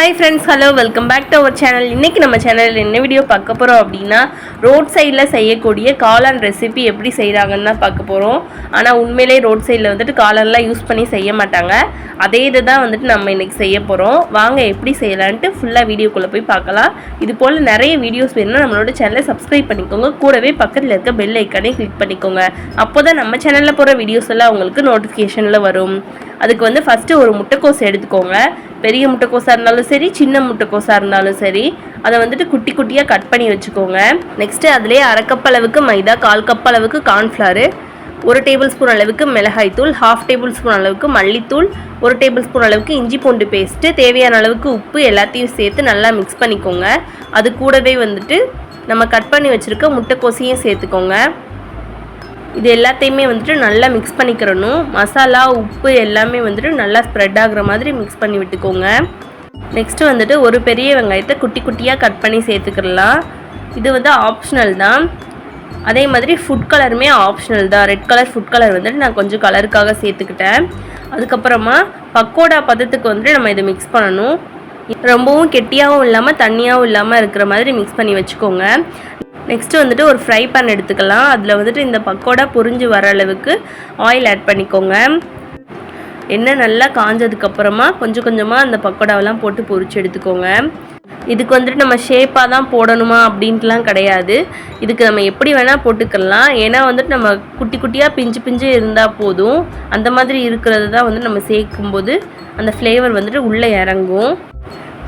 Hi friends hello welcome back to our channel இன்றைக்கி நம்ம சேனலில் என்ன வீடியோ பார்க்க போகிறோம் அப்படின்னா ரோட் சைடில் செய்யக்கூடிய காளான் ரெசிபி எப்படி செய்கிறாங்கன்னு தான் பார்க்க போகிறோம் ஆனால் உண்மையிலே ரோட் சைடில் வந்துட்டு காளான்லாம் யூஸ் பண்ணி செய்ய மாட்டாங்க. அதே இது தான் வந்துட்டு நம்ம இன்றைக்கி செய்ய போகிறோம் வாங்க எப்படி செய்யலான்ட்டு ஃபுல்லாக வீடியோக்குள்ளே போய் பார்க்கலாம். இது போல் நிறைய வீடியோஸ் வேணும்னா நம்மளோட சேனலை சப்ஸ்கிரைப் பண்ணிக்கோங்க. கூடவே பக்கத்தில் இருக்க பெல் ஐக்கானே கிளிக் பண்ணிக்கோங்க. அப்போ தான் நம்ம சேனலில் போகிற வீடியோஸ் எல்லாம் உங்களுக்கு நோட்டிஃபிகேஷனில் வரும். அதுக்கு வந்து ஃபஸ்ட்டு ஒரு முட்டைக்கோஸ் எடுத்துக்கோங்க. பெரிய முட்டைக்கோஸாக இருந்தாலும் சரி சின்ன முட்டைக்கோஸாக இருந்தாலும் சரி அதை வந்துட்டு குட்டி குட்டியாக கட் பண்ணி வச்சுக்கோங்க. நெக்ஸ்ட்டு அதிலே அரை கப் அளவுக்கு மைதா கால் கப் அளவுக்கு கார்ன்ஃப்ளவரு ஒரு டேபிள் ஸ்பூன் அளவுக்கு மிளகாய்த்தூள் ஹாஃப் டேபிள் ஸ்பூன் அளவுக்கு மல்லித்தூள் ஒரு டேபிள் ஸ்பூன் அளவுக்கு இஞ்சி பூண்டு பேஸ்ட்டு தேவையான அளவுக்கு உப்பு எல்லாத்தையும் சேர்த்து நல்லா மிக்ஸ் பண்ணிக்கோங்க. அது கூடவே வந்துட்டு நம்ம கட் பண்ணி வச்சுருக்க முட்டைக்கோசையும் சேர்த்துக்கோங்க. இது எல்லாத்தையுமே வந்துட்டு நல்லா மிக்ஸ் பண்ணிக்கிறணும். மசாலா உப்பு எல்லாமே வந்துட்டு நல்லா ஸ்ப்ரெட் ஆகுற மாதிரி மிக்ஸ் பண்ணி விட்டுக்கோங்க. நெக்ஸ்ட்டு வந்துட்டு ஒரு பெரிய வெங்காயத்தை குட்டி குட்டியாக கட் பண்ணி சேர்த்துக்கிடலாம். இது வந்து ஆப்ஷனல் தான். அதே மாதிரி ஃபுட் கலருமே ஆப்ஷனல் தான். ரெட் கலர் ஃபுட் கலர் வந்துட்டு நான் கொஞ்சம் கலருக்காக சேர்த்துக்கிட்டேன். அதுக்கப்புறமா பக்கோடா பதத்துக்கு வந்துட்டு நம்ம இதை மிக்ஸ் பண்ணணும். ரொம்பவும் கெட்டியாகவும் இல்லாமல் தண்ணியாகவும் இல்லாமல் இருக்கிற மாதிரி மிக்ஸ் பண்ணி வச்சுக்கோங்க. நெக்ஸ்ட்டு வந்துட்டு ஒரு ஃப்ரை பேன் எடுத்துக்கலாம். அதில் வந்துட்டு இந்த பக்கோடா பொரிஞ்சு வர அளவுக்கு ஆயில் ஆட் பண்ணிக்கோங்க. எண்ணெய் நல்லா காஞ்சதுக்கப்புறமா கொஞ்சம் கொஞ்சமாக அந்த பக்கோடாவெல்லாம் போட்டு பொரிச்சு எடுத்துக்கோங்க. இதுக்கு வந்துட்டு நம்ம ஷேப்பாக தான் போடணுமா அப்படின்ட்டுலாம் கிடையாது. இதுக்கு நம்ம எப்படி வேணால் போட்டுக்கலாம். ஏன்னா வந்துட்டு நம்ம குட்டி குட்டியாக பிஞ்சு பிஞ்சு இருந்தால் போதும். அந்த மாதிரி இருக்கிறது தான் வந்து நம்ம சேர்க்கும்போது அந்த ஃப்ளேவர் வந்துட்டு உள்ளே இறங்கும்.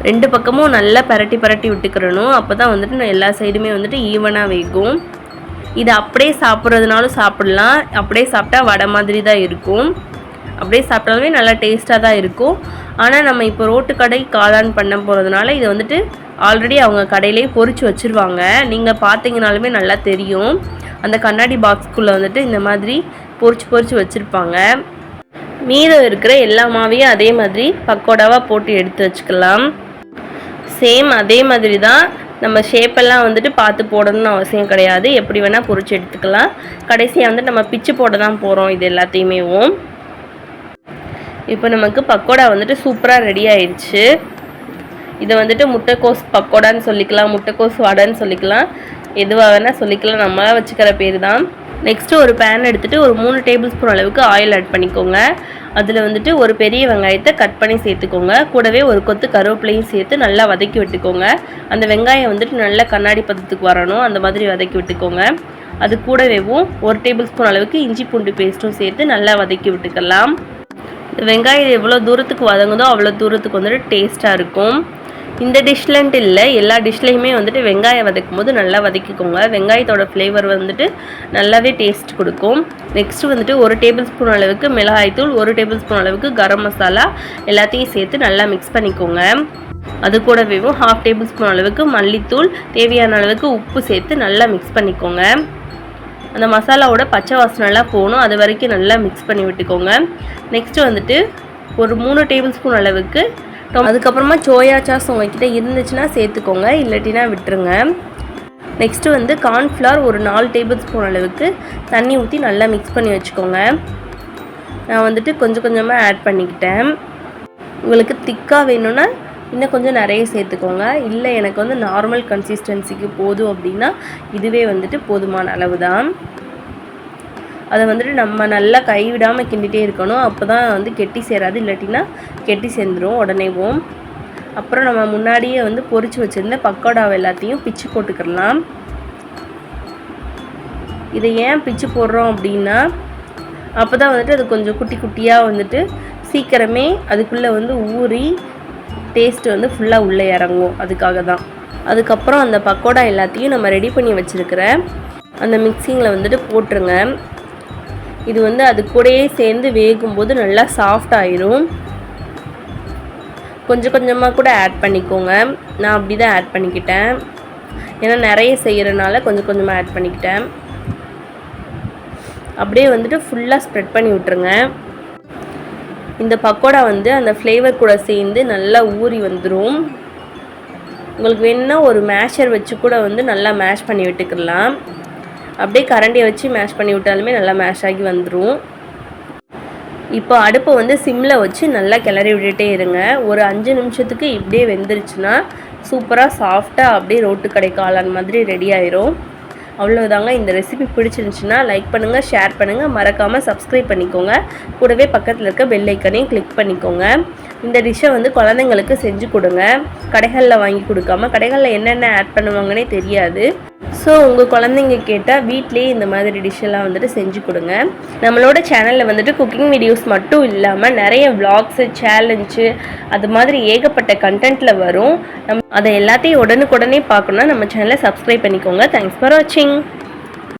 ரெண்டு பக்கமும் நல்லா பரட்டி பரட்டி விட்டுக்கிறணும். அப்போ தான் வந்துட்டு எல்லா சைடுமே வந்துட்டு ஈவனாக வேகும். இது அப்படியே சாப்பிட்றதுனாலும் சாப்பிட்லாம். அப்படியே சாப்பிட்டா வடை மாதிரி தான் இருக்கும். அப்படியே சாப்பிட்டாலுமே நல்லா டேஸ்ட்டாக தான் இருக்கும். ஆனால் நம்ம இப்போ ரோட்டு கடை காளான் பண்ண போகிறதுனால இதை வந்துட்டு ஆல்ரெடி அவங்க கடையிலே பொறிச்சு வச்சுருவாங்க. நீங்கள் பார்த்தீங்கனாலுமே நல்லா தெரியும். அந்த கண்ணாடி பாக்ஸ்க்குள்ளே வந்துட்டு இந்த மாதிரி பொறிச்சு பொறிச்சு வச்சுருப்பாங்க. மீதம் இருக்கிற எல்லா மாவையும் அதே மாதிரி பக்கோடாவாக போட்டு எடுத்து வச்சுக்கலாம். சேம் அதே மாதிரி தான் நம்ம ஷேப்பெல்லாம் வந்துட்டு பார்த்து போடணும்னு அவசியம் கிடையாது. எப்படி வேணால் பொறிச்சு எடுத்துக்கலாம். கடைசியாக வந்து நம்ம பிச்சு போட தான் போகிறோம் இது எல்லாத்தையுமேவும் இப்போ நமக்கு பக்கோடா வந்துட்டு சூப்பராக ரெடி ஆயிடுச்சு இதை வந்துட்டு முட்டைக்கோஸ் பக்கோடான்னு சொல்லிக்கலாம் முட்டைக்கோஸ் வடைன்னு சொல்லிக்கலாம். எதுவாக வேணால் சொல்லிக்கலாம். நம்மளாக வச்சுக்கிற பேர் தான். நெக்ஸ்ட்டு ஒரு பேன் எடுத்துகிட்டு ஒரு மூணு டேபிள் ஸ்பூன் அளவுக்கு ஆயில் ஆட் பண்ணிக்கோங்க. அதில் வந்துட்டு ஒரு பெரிய வெங்காயத்தை கட் பண்ணி சேர்த்துக்கோங்க. கூடவே ஒரு கொத்து கருவேப்பிலையும் சேர்த்து நல்லா வதக்கி விட்டுக்கோங்க. அந்த வெங்காயம் வந்துட்டு நல்லா கண்ணாடி பதத்துக்கு வரணும். அந்த மாதிரி வதக்கி விட்டுக்கோங்க. அது கூடவேவும் ஒரு டேபிள் ஸ்பூன் அளவுக்கு இஞ்சி பூண்டு பேஸ்ட்டும் சேர்த்து நல்லா வதக்கி விட்டுக்கலாம். வெங்காயம் எவ்வளோ தூரத்துக்கு வதங்குதோ அவ்வளோ தூரத்துக்கு வந்துட்டு டேஸ்ட்டாக இருக்கும். இந்த டிஷ்லன்ட்டு இல்லை. எல்லா டிஷ்லேயுமே வந்துட்டு வெங்காயம் வதக்கும் போது நல்லா வதக்கிக்கோங்க. வெங்காயத்தோட ஃப்ளேவர் வந்துட்டு நல்லாவே டேஸ்ட் கொடுக்கும். நெக்ஸ்ட்டு வந்துட்டு ஒரு டேபிள் ஸ்பூன் அளவுக்கு மிளகாய்த்தூள் ஒரு டேபிள் ஸ்பூன் அளவுக்கு கரம் மசாலா எல்லாத்தையும் சேர்த்து நல்லா மிக்ஸ் பண்ணிக்கோங்க. அது கூடவேவும் ஹாஃப் டேபிள் ஸ்பூன் அளவுக்கு மல்லித்தூள் தேவையான அளவுக்கு உப்பு சேர்த்து நல்லா மிக்ஸ் பண்ணிக்கோங்க. அந்த மசாலாவோட பச்சை வாசனைலாம் போகணும். அது வரைக்கும் நல்லா மிக்ஸ் பண்ணி விட்டுக்கோங்க. நெக்ஸ்ட்டு வந்துட்டு ஒரு மூணு டேபிள் ஸ்பூன் அளவுக்கு அதுக்கப்புறமா சோயா சாஸ் உங்ககிட்ட இருந்துச்சுன்னா சேர்த்துக்கோங்க இல்லாட்டினா விட்டுருங்க. நெக்ஸ்ட்டு வந்து கார்ன்ஃப்ளவர் ஒரு நாலு டேபிள் ஸ்பூன் அளவுக்கு தண்ணி ஊற்றி நல்லா மிக்ஸ் பண்ணி வச்சுக்கோங்க. நான் வந்துட்டு கொஞ்சம் கொஞ்சமாக ஆட் பண்ணிக்கிட்டேன். உங்களுக்கு திக்காக வேணும்னா இன்னும் கொஞ்சம் நிறைய சேர்த்துக்கோங்க. இல்லை எனக்கு வந்து நார்மல் கன்சிஸ்டன்சிக்கு போதும் அப்படின்னா இதுவே வந்துட்டு போதுமான அளவு தான் அதை வந்துட்டு நம்ம நல்லா கைவிடாமல் கிண்டிகிட்டே இருக்கணும். அப்போ தான் வந்து கெட்டி சேராது. இல்லாட்டினா கெட்டி சேர்ந்துடும் உடனேவும் அப்புறம் நம்ம முன்னாடியே வந்து பொறிச்சு வச்சுருந்த பக்கோடாவை எல்லாத்தையும் பிச்சு போட்டுக்கிடலாம். இதை ஏன் பிச்சு போடுறோம் அப்படின்னா அப்போ தான் வந்துட்டு அது கொஞ்சம் குட்டி குட்டியாக வந்துட்டு சீக்கிரமே அதுக்குள்ளே வந்து ஊறி டேஸ்ட் வந்து ஃபுல்லாக உள்ளே இறங்கும். அதுக்காக தான் அதுக்கப்புறம் அந்த பக்கோடா எல்லாத்தையும் நம்ம ரெடி பண்ணி வச்சுருக்கிற அந்த மிக்சிங்கில் வந்துட்டு போட்டுருங்க. இது வந்து அது கூடயே சேர்ந்து வேகும்போது நல்லா சாஃப்ட் ஆயிரும். கொஞ்சம் கொஞ்சமாக கூட ஆட் பண்ணிக்கோங்க. நான் அப்படி தான் ஆட் பண்ணிக்கிட்டேன். ஏன்னா நிறைய செய்கிறனால கொஞ்சம் கொஞ்சமாக ஆட் பண்ணிக்கிட்டேன். அப்படியே வந்துட்டு ஃபுல்லாக ஸ்ப்ரெட் பண்ணி விட்டுருங்க. இந்த பக்கோடா வந்து அந்த ஃப்ளேவர் கூட சேர்ந்து நல்லா ஊறி வந்துடும் உங்களுக்கு வேணுன்னா ஒரு மேஷர் வச்சு கூட வந்து நல்லா மேஷ் பண்ணி விட்டுக்கலாம். அப்படியே கரண்டியை வச்சு மேஷ் பண்ணி விட்டாலுமே நல்லா மேஷ் ஆகி வந்துடும் இப்போ அடுப்பை வந்து சிம்மில் வச்சு நல்லா கிளறி விட்டுட்டே இருங்க. ஒரு அஞ்சு நிமிஷத்துக்கு இப்படியே வெந்துருச்சுன்னா சூப்பராக சாஃப்டாக அப்படியே ரோட்டு கடை காளான் மாதிரி ரெடி ஆயிரும். அவ்வளோதாங்க இந்த ரெசிபி பிடிச்சிருந்துச்சுன்னா லைக் பண்ணுங்கள் ஷேர் பண்ணுங்கள் மறக்காமல் சப்ஸ்கிரைப் பண்ணிக்கோங்க. கூடவே பக்கத்தில் இருக்க பெல் ஐக்கனையும் கிளிக் பண்ணிக்கோங்க. இந்த டிஷ்ஷை வந்து குழந்தைங்களுக்கு செஞ்சு கொடுங்க. கடைகளில் வாங்கி கொடுக்காம கடைகளில் என்னென்ன ஆட் பண்ணுவாங்கன்னே தெரியாது. ஸோ உங்கள் குழந்தைங்க கேட்டால் வீட்லேயே இந்த மாதிரி டிஷ்ஷெல்லாம் வந்துட்டு செஞ்சு கொடுங்க. நம்மளோட சேனலில் வந்துட்டு குக்கிங் வீடியோஸ் மட்டும் இல்லாமல் நிறைய விளாக்ஸு சேலஞ்சு அது மாதிரி ஏகப்பட்ட கண்டென்ட்டில் வரும். நம் அதை எல்லாத்தையும் உடனுக்குடனே பார்க்கணுன்னா நம்ம சேனலை சப்ஸ்கிரைப் பண்ணிக்கோங்க. தேங்க்ஸ் ஃபார் வாட்சிங்